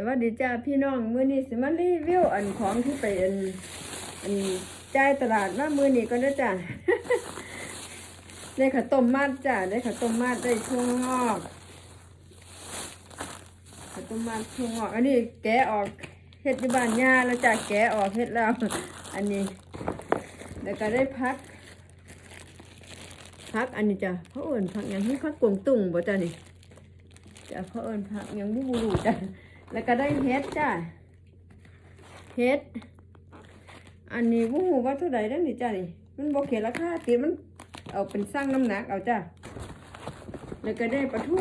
สวัสดีจ้าพี่น้องมื้อนี้สิมารีวิวอันของที่ไปอันอันจ่ายตลาดมามื้อนี้ก็ได้จ้าได้ข้าวต้มมัดจ้าได้ข้าวต้มมัดได้ถั่วงอกข้าวต้มมัดถั่วงอกอันนี้แกะออกเฮ็ดที่บ้านย่าแล้วจ้าแกะออกเฮ็ดแล้วอันนี้แล้วก็ได้พักพักอันนี้จ้ะเขาเอิญพักอย่างที่พักกวงตุ่งบ่จ้ะนี่จ้ะเขาเอิญพักอย่างบุบูรูจ้ะ แล้วก็ได้เฮ็ดจ้ะเฮ็ด อันนี้วู้ว่าเท่าไหร่แล้วนี่จ้ะนี่ มันบ่เขียนราคาตีมันเอาเป็นสร้างน้ำหนักเอาจ้ะ แล้วก็ได้ปลาทู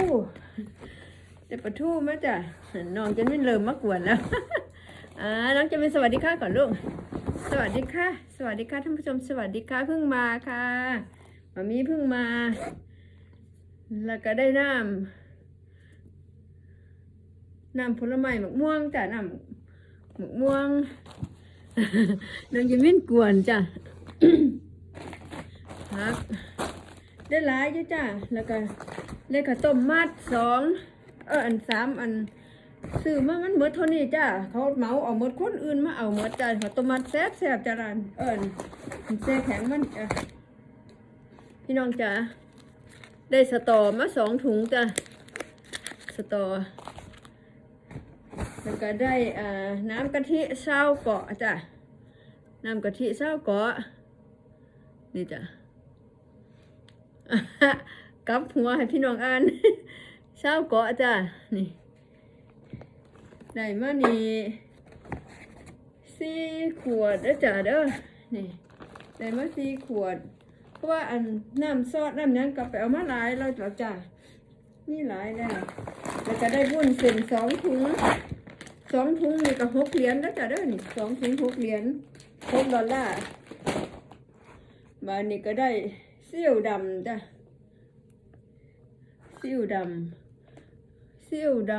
ได้ปลาทูมาจ้ะน้องจะไม่เริ่มมากวนแล้ว อ่า น้องจะเป็นสวัสดีค่ะก่อนลูก สวัสดีค่ะ สวัสดีค่ะท่านผู้ชม สวัสดีค่ะเพิ่งมาค่ะมามีเพิ่งมา แล้วก็ได้น้ำ น้ำผลไม้หมกม่วงจ้ะน้ำหมกม่วงน้องจะมิ้นกวนจ้ะพักได้หลายจ้ะแล้วก็ได้ข้าวต้มมัดสองเอออันสามอันซื้อมามันเมดเท่านี้จ้าเขาเมาเอาหมดคนอื่นมาเอาหมดจ้าเขาต้มมัดแซ่บแซ่บจ้าร้านเอิญแซ่แข็งมันจ้ะพี่น้องจ้าได้สตอมาสองถุงจ้าสตอ แล้วก็ได้น้ำกะทิเศร้าเกาะจ้าน้ำกะทิเศร้าเกาะนี่จ้ะกับหัวให้พี่น้องอ่านเศร้าเกาะจ้านี่ได้มานี่สี่ขวดเด้อจ้าเด้อนี่ได้มาสี่ขวด เพราะว่าอันน้ำซอสน้ำหยังก็ไปเอามาหลายเราจ้ะจ้านี่หลายแล้วแล้วก็ได้บุญเส้นสองถุง สองถุงนี่ก็หกเหรียญแล้วจ้ะเด้อนี่สองถุงหกเหรียญหกดอลลาร์มานี่ก็ได้เซี่ยวดำจ้ะเซี่ยวดำเซี่ยวด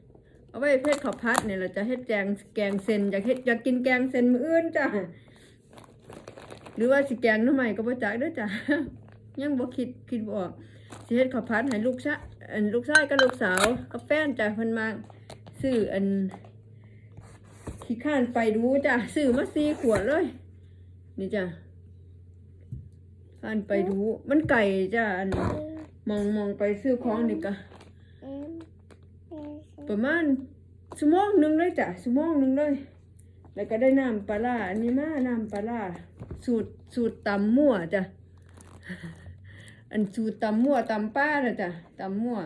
ำเอาไว้เพชรข้าพัดเนี่ยเราจะเฮ็ดแกงแกงเส้นอยากเฮ็ดอยากกินแกงเส้นมื้ออื่นจ้ะหรือว่าสิแกงน้ำใหม่ก็บ่จักเด้อจ้ะยังบ่คิดคิดบ่ออกสิเฮ็ดข้าพัดให้ลูกชะอันลูกชายกับลูกสาวกับแฟนจ้ะเพิ่นมาซื้ออัน ขี้ข้านไปดูจ้ะซื้อมาสี่ขวดเลย นี่จ้ะข้านไปดูมันไก่จ้ะอันมองมองไปซื้อของนี่ก็ประมาณชั่วโมงหนึ่งเลยจ้ะชั่วโมงหนึ่งเลย แล้วก็ได้น้ำปลาร้าอันนี้มาน้ำปลาร้าสูตรสูตรตำมั่วจ้ะอันสูตรตำมั่วตำป้านะจ้ะตำมั่ว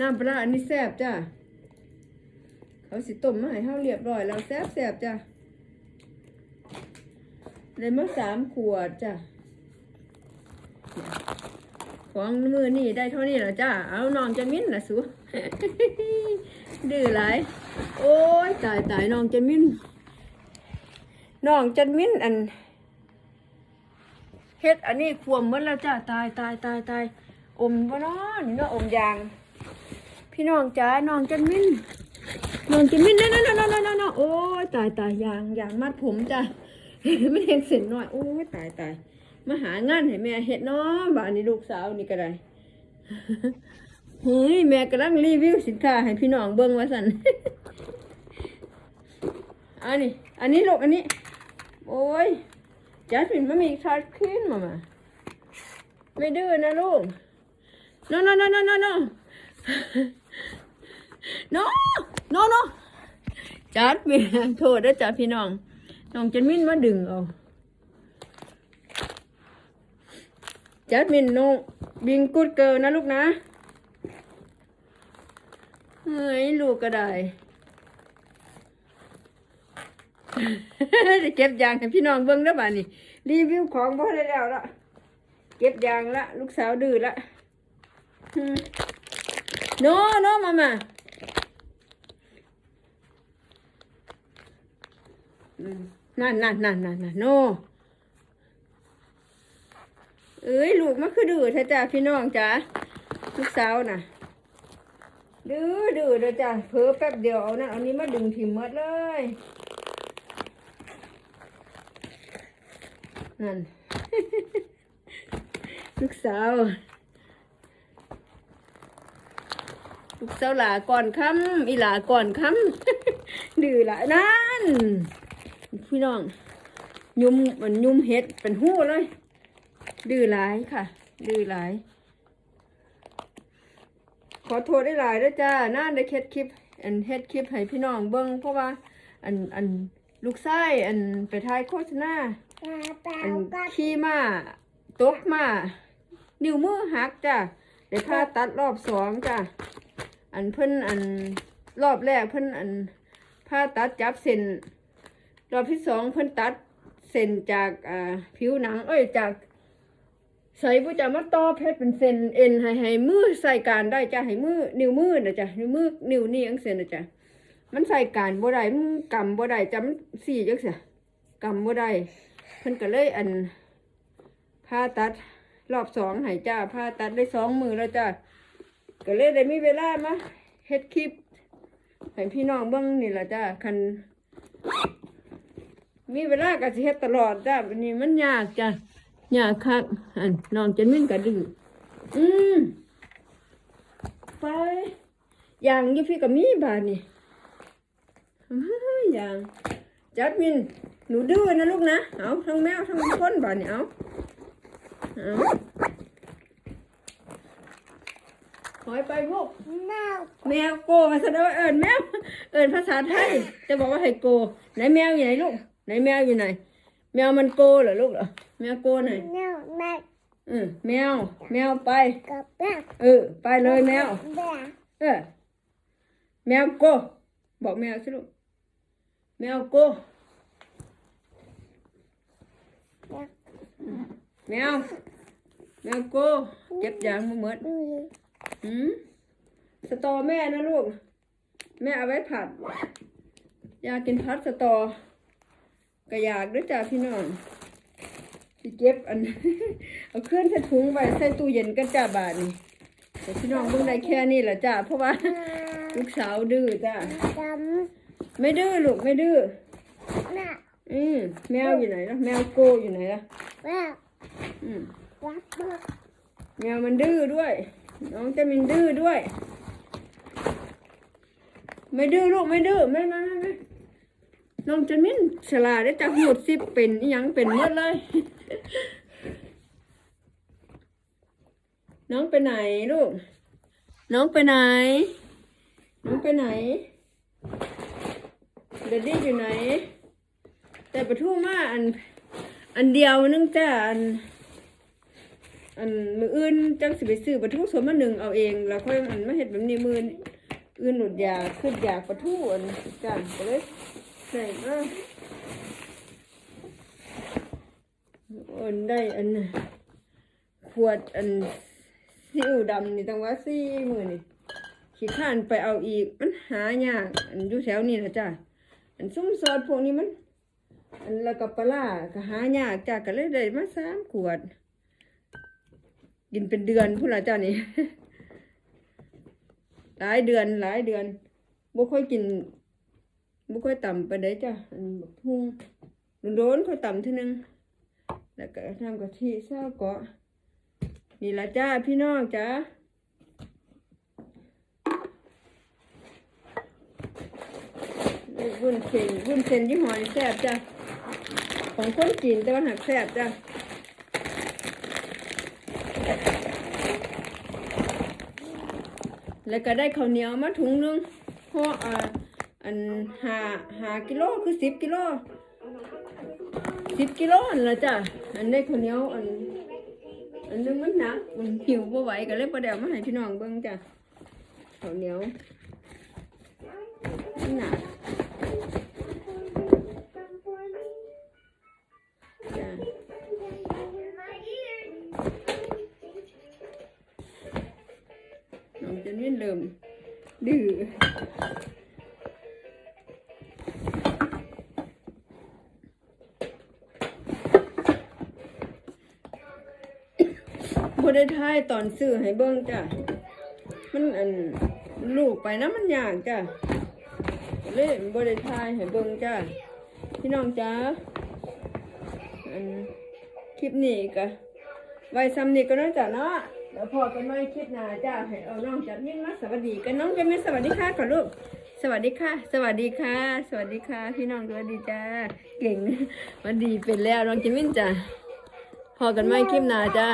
น้ำปลาร้าอันนี้แซ่บจ้ะ เขาสิต้มมาให้เฮาเรียบร้อยแล้วแซ่บแซบจ้ะได้มาสามขวดจ้ะของมือนี่ได้เท่านี้แล้วจ้า เอาน้องจะมิ้นนะสูดื้อหลาย โอ้ยตายตายน้องจะมิ้นน้องจะมิ้นอันเฮ็ดอันนี้ควมหมดแล้วจ้า ตายตายตายตายอมบ่นาะนี่เนาะอมยาง พี่น้องจ้าน้องจะมิ้น น้องจะมิ้นนั่นนั่นนั่นนั่นโอ้ยตายตายยางยางมัดผมจ้าไม่เห็นเส้นหน่อยโอ้ยตายตายมาหางานให้แม่เฮ็ดเนาะบ้านนี้ลูกสาวนี่ก็ได้เฮ้ยแม่กำลังรีวิวสินค้าให้พี่น้องเบิ่งว่าสันอันนี้ อันนี้ลูกอันนี้ โอ้ยจัสมินมันมีคาร์จขึ้นมามาไม่ดื้อนะลูก no no no no no no no no no จัดมินโทษเด้อจ้ะพี่น้องน้องจันมินมาดึงเอาจัดมินโนบิงกูดเกิลนะลูกนะเฮ้ยลูกก็ได้จะเก็บยางให้พี่น้องเบิ่งแล้วบ้านี่รีวิวของพ่อได้แล้วละเก็บยางละ ลูกสาวดื้อละอืมโนโนมามาอืม นั่นนั่นนั่นนั่นนั่นโนเอ้ยลูกมันคือดื้อแท้จ้าพี่น้องจ้าลูกสาวน่ะ ดื้อดื้อเด้อจ้าเพิ่แป๊บเดียวเอานั่นเอานี้มาดึงถิ่มหมดเลยนั่นลูกสาวลูกสาวหลาก่อนคำอีหลาก่อนคำดื้อหลานั่น พี่น้อง ยุ่มมันยุ่มเห็ดเป็นหู้เลย ดื้อหลายค่ะ ดื้อหลาย ขอโทษได้หลายด้วยจ้าน่าได้เฮ็ดคลิป อันเฮ็ดคลิปให้พี่น้องเบิ่งเพราะว่า อันอันลูกไส้อันไปถ่ายโฆษณาอันขี่มาตกมา นิ้วมือหักจ้ะได้ผ่าตัดรอบสองจ้ะอันเพิ่นอันรอบแรกเพิ่นอันผ่าตัดจับเส้น รอบที่สองเพิ่นตัดเส้นจากอ่าผิวหนัง เอ้ยจากใส่ผู้จะมาต่อเพชรเป็นเส้นเอ็นให้ให้มือใส่การได้จ้ะให้มือนิ้วมือนะจ้ะนิ้วมือนิ้วนี่จังเส้นนะจ้ะมันใส่การบ่ได้มันกำบ่ได้จำสี่จังเสียกำบ่ได้เพิ่นก็เลยอันผ่าตัดรอบสองให้จ้าผ่าตัดได้สองมือแล้วจ้ะก็เลยได้มีเวลามาเฮ็ดคลิปให้พี่น้องเบิ่งนี่แหละจ้ะคัน มีเวลาก็สิเฮ็ดตลอดจ้ะวันนี้มันยากจ้ะยากคักอันน้องจะมิ่นกระดื้ออืมไปอย่างอยี่พี่กับมีบาทนี่อ้าวอย่างจัดมินหนูดื้อนะลูกนะเอาทั้งแมวทั้งคนบาทนี่เอาเอาถอยไปพวกแมวโกมาแสดงว่าเอิญแมวเอิญภาษาไทยจะบอกว่าให้โกไหนแมวอยู่ไหนลูก ไหนแมวอยู่ไหน แมวมันโกเหรอลูกเหรอแมวโกไหนเออแมว แมวไปเออ ไปเลยแมวเออแมวโก บอกแมวสิลูกแมวโกแมวแมวโกเก็บยางมาหมดหืมสตอแม่นะลูก แม่เอาไว้ผัด อยากกินพัดสตอ ก็อยากด้วยจ้าพี่น้องสิเก็บอัน เอาเคลื่อนใส่ถุงไว้ใส่ตู้เย็นกันจ้าบาทนี่แต่พี่น้องเพิ่งได้แค่นี้แหละจ้าเพราะว่าลูกสาวดื้อจ้าไม่ดื้อลูกไม่ดื้ออืมแมวอยู่ไหนล่ะแมวโกอยู่ไหนล่ะอืมแมวมันดื้อด้วย น้องจะมินดื้อด้วย ไม่ดื้อลูกไม่ดื้อไม่ไม่ไม่ไม่ น้องจะมินฉลาดได้จากหมดสิเป็นยังเป็นหมดเลย น้องไปไหนลูก น้องไปไหน น้องไปไหนเดดดี้อยู่ไหน แต่ประทูมาอัน อันเดียวนึงจ้าอัน อันมืออื่นจังสิไปซื้อปลาทูสวนมาหนึ่งเอาเอง แล้วค่อยอันมาเห็ดแบบนี้มืออื่นหนุดยาขึ้นยาปลาทูอันจ้างก็เลย ใส่มาอันได้อันขวดอันซีอิ๊วดำนี่ตั้งว่าสี่มือนี่ขี้ข้านไปเอาอีกมันหายากอันอยู่แถวนี้นะจ้ะอันซุ้มซอสพวกนี้มัน อันแล้วก็ปลาก็หายากจ้ะก็เลยได้มาสามขวด กินเป็นเดือนพุ่นละเจ้านี่หลายเดือนหลายเดือนบ่ค่อยกิน บ่ค่อยต่ำไปได้จ้ะอันบักทุ่งโดนๆค่อยต่ำทีนึงแล้วก็ทำกะทิเศร้าเกาะนี่ละจ้าพี่น้องจ้าวุ้นเส้นวุ้นเส้นยี่ห้อนี่แซ่บจ้ะของคนจีนแต่ว่าหักแซ่บจ้ะแล้วก็ได้ข้าวเหนียวมาถุงหนึงเพราะอ่า อันหาหากิโลคือสิบกิโลสิบกิโลนั่นละจ้ะอันได้ข้าวเหนียวอันอันนึงมันหนักมันหิวบ่ไหวก็เลยประเดี๋ยวมาให้พี่น้องเบิ่งจ้ะข้าวเหนียวมันหนักจ้ะน้องจะนี่เริ่มดื้อ บ่ได้ทายตอนซื้อให้เบิ่งจ้ะ มันอันลูกไปนะมันยากจ้ะเลยบ่ได้ทายให้เบิ่งจ้ะ พี่น้องจ้าอันคลิปนี้ก็ไว้ซ้ำนี้ก็น่าจะเนาะแล้วพอกันไม่คลิปหน้าจ้าให้เอาน้องจับยิ้มมาสวัสดีกันน้องจะไม่สวัสดีค่ะก่อนลูกสวัสดีค่ะ สวัสดีค่ะ สวัสดีค่ะ พี่น้องด้วยดีจ้า เก่งวันดีเป็นแล้วน้องจิมินจ้าพอกันไม่คลิปหน้าจ้า